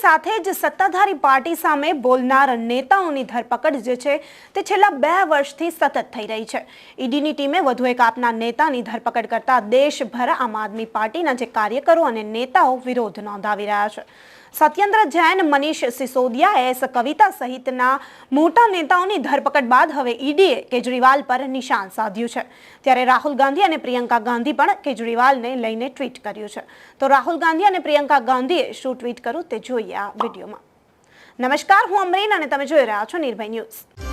સાથે જ સત્તાધારી પાર્ટી સામે બોલનાર નેતાઓની ધરપકડ જે છે તે છેલ્લા બે વર્ષથી સતત થઈ રહી છે. ઈડીની ટીમે વધુ એક આપના નેતાની ધરપકડ કરતા દેશભર આમ આદમી પાર્ટીના જે કાર્યકરો અને નેતાઓ વિરોધ નોંધાવી રહ્યા છે. સત્યેન્દ્ર જૈન, મનીષ સિસોદિયા એસ કવિતા સહિતના મોટા નેતાઓની ધરપકડ બાદ હવે ઈડીએ કેજરીવાલ પર નિશાન સાધ્યું છે. ત્યારે રાહુલ ગાંધી અને પ્રિયંકા ગાંધી પણ કેજરીવાલને લઈને ટ્વીટ કર્યું છે. તો રાહુલ ગાંધી અને પ્રિયંકા ગાંધીએ શું ટ્વીટ કર્યું તે જોઈએ આ વિડીયોમાં. નમસ્કાર, હું અમરીન અને તમે જોઈ રહ્યા છો નિર્ભય ન્યૂઝ.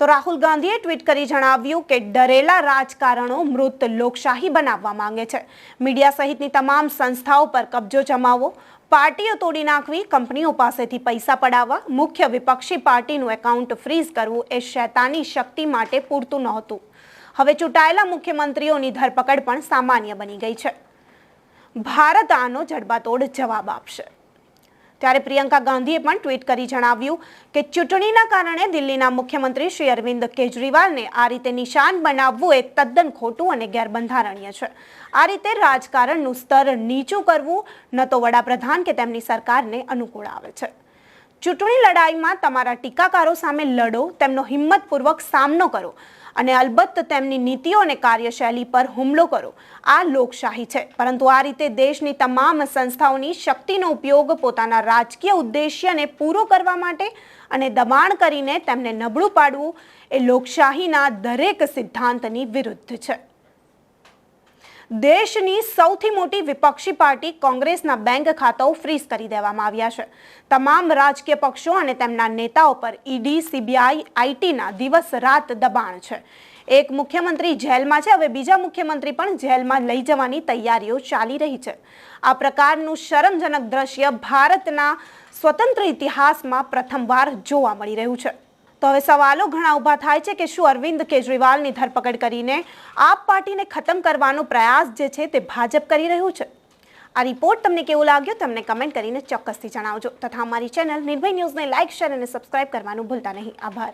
તો રાહુલ ગાંધીએ ટ્વીટ કરી જણાવ્યું કે ડરેલા રાજકારણો મૃત લોકશાહી બનાવવા માંગે છે. મીડિયા સહિતની તમામ સંસ્થાઓ પર કબજો જમાવો, પાર્ટીઓ તોડી નાખવી, કંપનીઓ પાસેથી પૈસા પડાવવા, મુખ્ય વિપક્ષી પાર્ટીનું એકાઉન્ટ ફ્રીઝ કરવું એ શૈતાની શક્તિ માટે પૂરતું નહોતું. હવે ચૂંટાયેલા મુખ્યમંત્રીઓની ધરપકડ પણ સામાન્ય બની ગઈ છે. ભારત આનો જડબાતોડ જવાબ આપશે. ત્યારે પ્રિયંકા ગાંધીએ પણ ટ્વીટ કરી જણાવ્યું કે ચૂંટણીના કારણે દિલ્હીના મુખ્યમંત્રી શ્રી અરવિંદ કેજરીવાલને આ રીતે નિશાન બનાવવું એ તદ્દન ખોટું અને ગેરબંધારણીય છે. આ રીતે રાજકારણનું સ્તર નીચું કરવું ન તો વડાપ્રધાન કે તેમની સરકારને અનુકૂળ આવે છે. ચૂંટણી લડાઈમાં તમારા ટીકાકારો સામે લડો, તેમનો હિંમતપૂર્વક સામનો કરો. અને અલબત્ત તેમની નીતિઓ અને કાર્યશૈલી પર હુમલો કરો. આ લોકશાહી છે. પરંતુ આ રીતે દેશની તમામ સંસ્થાઓની શક્તિનો ઉપયોગ પોતાના રાજકીય ઉદ્દેશ્યને પૂરો કરવા માટે અને દબાણ કરીને તેમને નબળું પાડવું એ લોકશાહીના દરેક સિદ્ધાંતની વિરુદ્ધ છે. દેશની સૌથી મોટી વિપક્ષી પાર્ટી કોંગ્રેસના બેંક ખાતાઓ ફ્રીઝ કરી દેવામાં આવ્યા છે. તમામ રાજકીય પક્ષો અને તેમના નેતાઓ પર ઈડી, સીબીઆઈ, આઈટીના દિવસ રાત દબાણ છે. એક મુખ્યમંત્રી જેલમાં છે, હવે બીજા મુખ્યમંત્રી પણ જેલમાં લઈ જવાની તૈયારીઓ ચાલી રહી છે. આ પ્રકારનું શરમજનક દ્રશ્ય ભારતના સ્વતંત્ર ઇતિહાસમાં પ્રથમવાર જોવા મળી રહ્યું છે. તો હવે સવાલો ઘણા ઊભા થાય છે કે શું અરવિંદ કેજરીવાલની ધરપકડ કરીને આપ પાર્ટીને ખતમ કરવાનો પ્રયાસ જે છે તે ભાજપ કરી રહ્યું છે? આ રિપોર્ટ તમને કેવું લાગ્યો તમને કમેન્ટ કરીને ચોક્કસથી જણાવજો. તથા અમારી ચેનલ નિર્ભય ન્યૂઝને લાઇક, શેર અને સબસ્ક્રાઇબ કરવાનું ભૂલતા નહીં. આભાર.